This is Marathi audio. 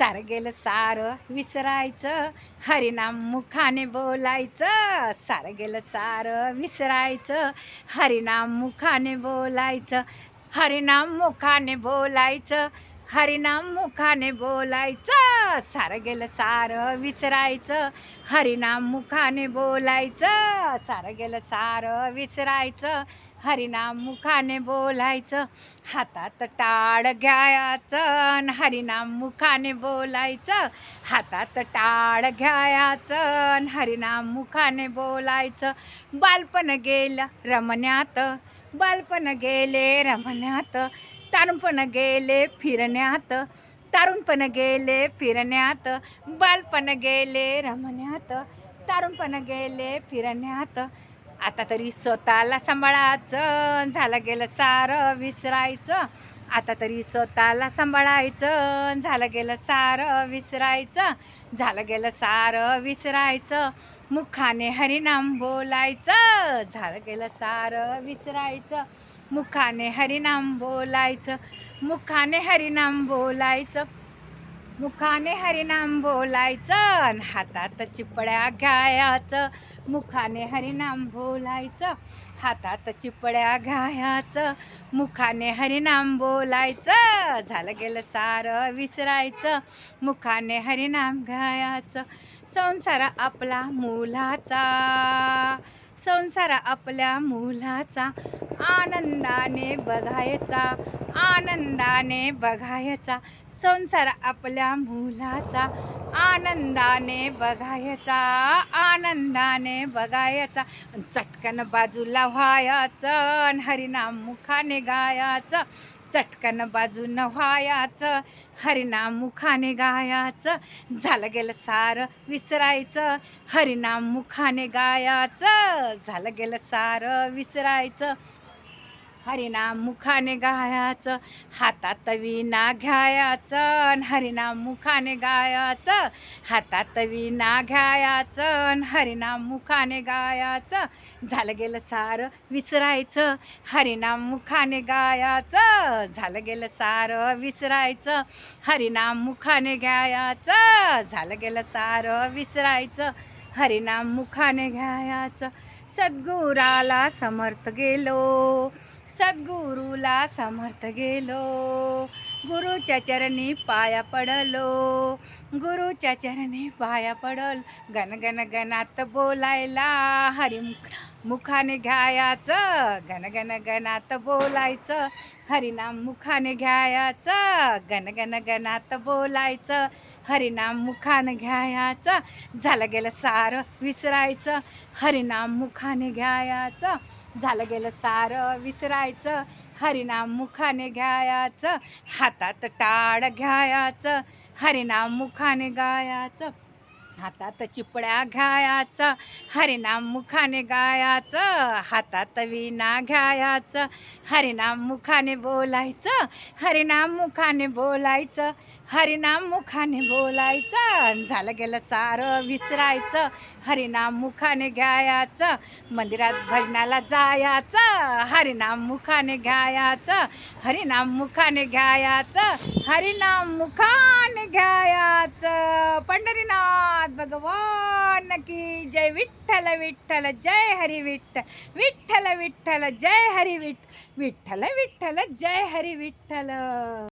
सार गेलं सार विसरायचं हरिनाम मुखाने बोलायचं सार गेलं सार विसरायचं हरिनाम मुखाने बोलायचं हरिनाम मुखाने बोलायचं हरिनाम मुखाने बोलायचं. सारं गेलं सारं विसरायचं. हरिनाम मुखाने बोलायचं. सारं गेलं सारं विसरायचं. हरिनाम मुखाने बोलायचं. हातात टाळ घ्यायचं हरिनाम मुखाने बोलायचं. हातात टाळ घ्यायचं हरिनाम मुखाने बोलायचं. बालपण गेलं रमण्यात. बालपण गेले रमण्यात. तारुणपण गेले फिरण्यात तारुणपण गेले फिरण्यात बालपण गेले रमण्यात तारुणपण गेले फिरण्यात. आता तरी स्वतःला सांभाळायचं झालं गेलं सारं विसरायचं. आता तरी स्वतःला सांभाळायचं झालं गेलं सारं विसरायचं झालं गेलं सारं विसरायचं. मुखाने हरिनाम बोलायचं झालं गेलं सारं विसरायचं. मुखाने हरिनाम बोलायचं. मुखाने हरिनाम बोलायचं. मुखाने हरिनाम बोलायचं हातात चिपड्या घ्यायचं मुखाने हरिनाम बोलायचं. हातात चिपड्या घ्यायचं मुखाने हरिनाम बोलायचं. झालं गेलं सारं विसरायचं. मुखाने हरिनाम घ्यायचं संसार आपला मुलाचा. संसार आपल्या मुलाचा. आनंदाने बघायचा आनंदाने बघायचा संसार आपल्या मुलाचा. आनंदाने बघायचा आनंदाने बघायचा. चटकन बाजूला व्हायचं हरिनाम मुखाने गायाचं. चटकन बाजून व्हायचं हरिनाम मुखाने गायाचं. झालं गेलं सारं विसरायचं हरिनाम मुखाने गायाचं. झालं गेलं सारं विसरायचं. हरिनाम मुखाने गायाचं हातात विना घ्यायाचं हरिनाम मुखाने गायाचं हातात विना घ्यायाचं हरिनाम मुखाने गायाचं. झालं गेलं सारं विसरायचं हरिनाम मुखाने गायाचं. झालं गेलं सारं विसरायचं हरिनाम मुखाने घ्यायाचं. झालं गेलं सारं विसरायचं हरिनाम मुखाने घ्यायाचं. सद्गुराला समर्थ गेलो सद्गुरूला समर्थ गेलो. गुरुच्या चरणी पाया पडलो. गुरुच्या चरणी पाया पडल. गण गण गणात बोलायला हरी मुखाने घ्यायाचं. गण गण गणात बोलायचं. हरिनाम मुखाने घ्यायाचं. गण गण गणात बोलायचं. हरिनाम मुखाने घ्यायाचं. झालं गेलं सारं विसरायचं. हरिनाम मुखाने घ्यायाचं. झालं गेलं सारं विसरायचं. हरिनाम मुखाने घ्यायाचं हातात टाळ घ्यायाचं हरिनाम मुखाने गायाचं हातात चिपड्या घ्यायाचं हरिनाम मुखाने गायाचं हातात विना घ्यायाचं हरिनाम मुखाने बोलायचं हरिनाम मुखाने बोलायचं हरिनाम मुखाने बोलायचं झालं गेलं सारं विसरायचं. हरिनाम मुखाने घ्यायाचं मंदिरात भजनाला जायचं. हरिनाम मुखाने घ्यायाचं हरिनाम मुखाने घ्यायाचं हरिनाम मुखाने घ्यायाचं. पंढरीनाथ भगवान की जय विठ्ठल विठ्ठल जय हरी विठ्ठल विठ्ठल विठ्ठल जय हरी विठ विठ्ठल विठ्ठल जय हरी विठ्ठल.